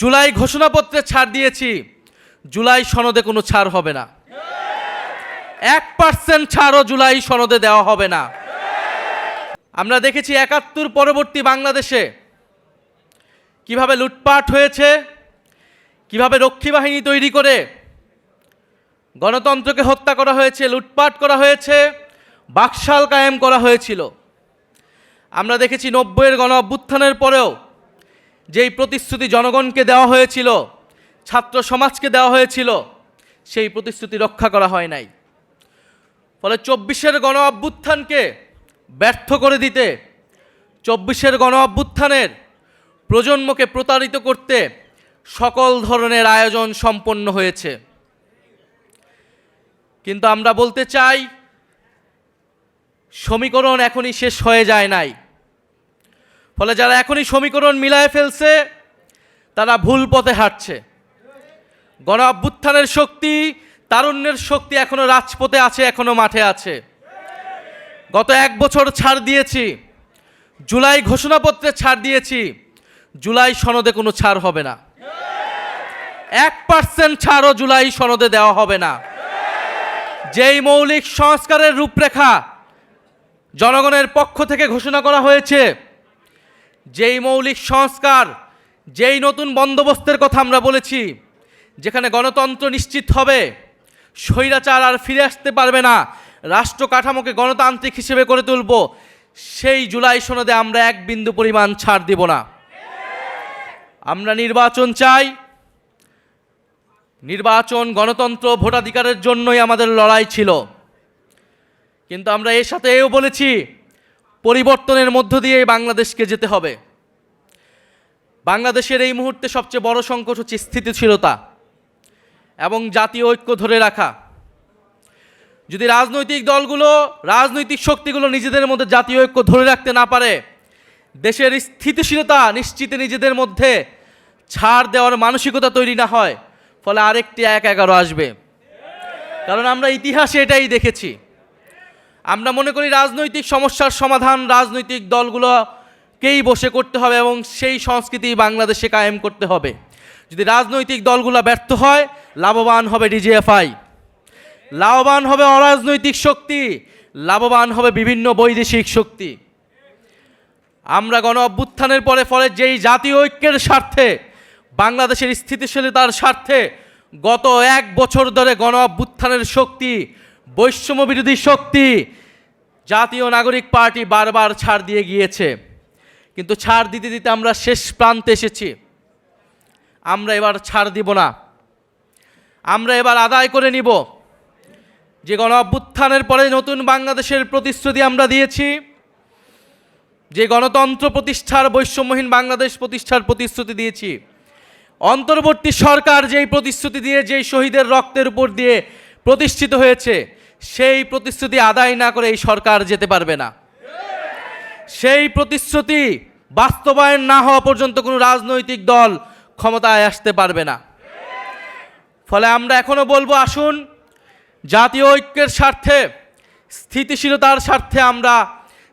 জুলাই ঘোষণাপত্রে ছাড় দিয়েছি। জুলাই সনদে কোনো ছাড় হবে না। এক পার্সেন্ট ছাড়ও জুলাই সনদে দেওয়া হবে না। আমরা দেখেছি একাত্তর পরবর্তী বাংলাদেশে কীভাবে লুটপাট হয়েছে, কীভাবে রক্ষী বাহিনী তৈরি করে গণতন্ত্রকে হত্যা করা হয়েছে, লুটপাট করা হয়েছে, বাকশাল কায়েম করা হয়েছিল। আমরা দেখেছি নব্বইয়ের গণ অভ্যুত্থানের পরেও যেই প্রতিশ্রুতি জনগণকে দেওয়া হয়েছিল, ছাত্র সমাজকে দেওয়া হয়েছিল, সেই প্রতিশ্রুতি রক্ষা করা হয় নাই। ফলে চব্বিশের গণ অভ্যুত্থানকে ব্যর্থ করে দিতে, চব্বিশের গণ অভ্যুত্থানের প্রজন্মকে প্রতারিত করতে সকল ধরনের আয়োজন সম্পন্ন হয়েছে। কিন্তু আমরা বলতে চাই, সমীকরণ এখনই শেষ হয়ে যায় নাই। ফলে যারা এখনই সমীকরণ মিলায় ফেলছে, তারা ভুল পথে হাঁটছে। গণ অভ্যুত্থানের শক্তি, তারুণ্যের শক্তি এখনও রাজপথে আছে, এখনও মাঠে আছে। গত এক বছর ছাড় দিয়েছি। জুলাই ঘোষণাপত্রে ছাড় দিয়েছি। জুলাই সনদে কোনো ছাড় হবে না। এক পার্সেন্ট ছাড়ও জুলাই সনদে দেওয়া হবে না। যেই মৌলিক সংস্কারের রূপরেখা জনগণের পক্ষ থেকে ঘোষণা করা হয়েছে যেই মৌলিক সংস্কার, যেই নতুন বন্দোবস্তের কথা আমরা বলেছি, যেখানে গণতন্ত্র নিশ্চিত হবে, স্বৈরাচার আর ফিরে আসতে পারবে না, রাষ্ট্র কাঠামোকে গণতান্ত্রিক হিসেবে করে তুলব, সেই জুলাই সনদে আমরা এক বিন্দু পরিমাণ ছাড় দিব না। আমরা নির্বাচন চাই। নির্বাচন গণতন্ত্র ভোটাধিকারের জন্যই আমাদের লড়াই ছিল। কিন্তু আমরা এর সাথে এও বলেছি পরিবর্তনের মধ্য দিয়ে বাংলাদেশকে যেতে হবে। বাংলাদেশের এই মুহূর্তে সবচেয়ে বড় সংকট হচ্ছে স্থিতিশীলতা এবং জাতীয় ঐক্য ধরে রাখা। যদি রাজনৈতিক দলগুলো, রাজনৈতিক শক্তিগুলো নিজেদের মধ্যে জাতীয় ঐক্য ধরে রাখতে না পারে, দেশের স্থিতিশীলতা নিশ্চিতে নিজেদের মধ্যে ছাড় দেওয়ার মানসিকতা তৈরি না হয়, ফলে আরেকটি এক এগারো আসবে। কারণ আমরা ইতিহাসে এটাই দেখেছি। আমরা মনে করি রাজনৈতিক সমস্যার সমাধান রাজনৈতিক দলগুলোকেই বসে করতে হবে এবং সেই সংস্কৃতি বাংলাদেশে কায়েম করতে হবে। যদি রাজনৈতিক দলগুলো ব্যর্থ হয়, লাভবান হবে ডিজিএফআই। লাভবান হবে অরাজনৈতিক শক্তি, লাভবান হবে বিভিন্ন বৈদেশিক শক্তি। আমরা গণ অভ্যুত্থানের পরে, ফলে যেই জাতীয় ঐক্যের স্বার্থে, বাংলাদেশের স্থিতিশীলতার স্বার্থে গত এক বছর ধরে গণ অভ্যুত্থানের শক্তি বৈষম্য বিরোধী শক্তি জাতীয় নাগরিক পার্টি বারবার ছাড় দিয়ে গিয়েছে। কিন্তু ছাড় দিতে দিতে আমরা শেষ প্রান্তে এসেছি। আমরা এবার ছাড় দিব না। আমরা এবার আদায় করে নিব। যে গণ অভ্যুত্থানের পরে নতুন বাংলাদেশের প্রতিশ্রুতি আমরা দিয়েছি, যে গণতন্ত্র প্রতিষ্ঠার, বৈষম্যহীন বাংলাদেশ প্রতিষ্ঠার প্রতিশ্রুতি দিয়েছি। অন্তর্বর্তী সরকার যেই প্রতিশ্রুতি দিয়ে যেই শহীদের রক্তের উপর দিয়ে প্রতিষ্ঠিত হয়েছে সেই প্রতিশ্রুতি আদায় না করে এই সরকার যেতে পারবে না। সেই প্রতিশ্রুতি বাস্তবায়ন না হওয়া পর্যন্ত কোনো রাজনৈতিক দল ক্ষমতায় আসতে পারবে না। ফলে আমরা এখনও বলব, আসুন, জাতীয় ঐক্যের স্বার্থে, স্থিতিশীলতার স্বার্থে আমরা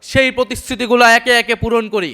সেই প্রতিশ্রুতিগুলো একে একে পূরণ করি।